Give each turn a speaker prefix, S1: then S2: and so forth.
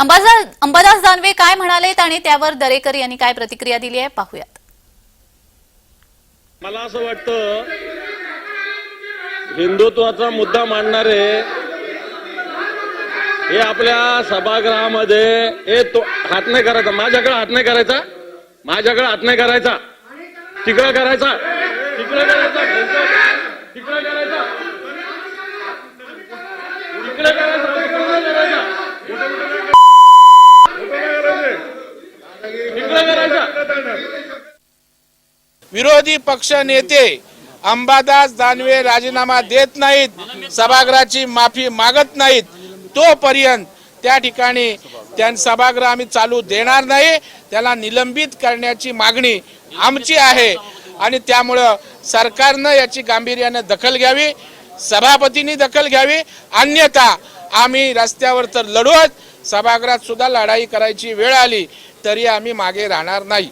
S1: अंबादास अंबादास दानवे काय म्हणालेत आणि त्यावर दरेकर यांनी काय प्रतिक्रिया दिली आहे पाहूयात.
S2: मला असं वाटतं हिंदुत्वाचा मुद्दा मांडणारे हे आपल्या सभागृहामध्ये हे तो हात नाही करायचा. माझ्याकडे हात नाही करायचा. माझ्याकडे हात नाही करायचा. तिकडं करायचा. तिकडं करायचा. तिकडं करायचा. तिकडं करायचा तिकडे करायचा तिकडे करायचा
S3: विरोधी पक्ष नेते अंबादास दानवे राजीनामा देत नाहीत सभागृहाची माफी मागत नाहीत तोपर्यंत त्या ठिकाणी त्या सभागृह आम्ही चालू देणार नाही. त्याला निलंबित करण्याची मागणी आमची आहे आणि त्यामुळं सरकारनं याची गांभीर्यानं दखल घ्यावी सभापतींनी दखल घ्यावी अन्यथा आम्ही रस्त्यावर तर लढवत सभागृहात सुद्धा लढाई करायची वेळ आली तरी आम्ही मागे राहणार नाही.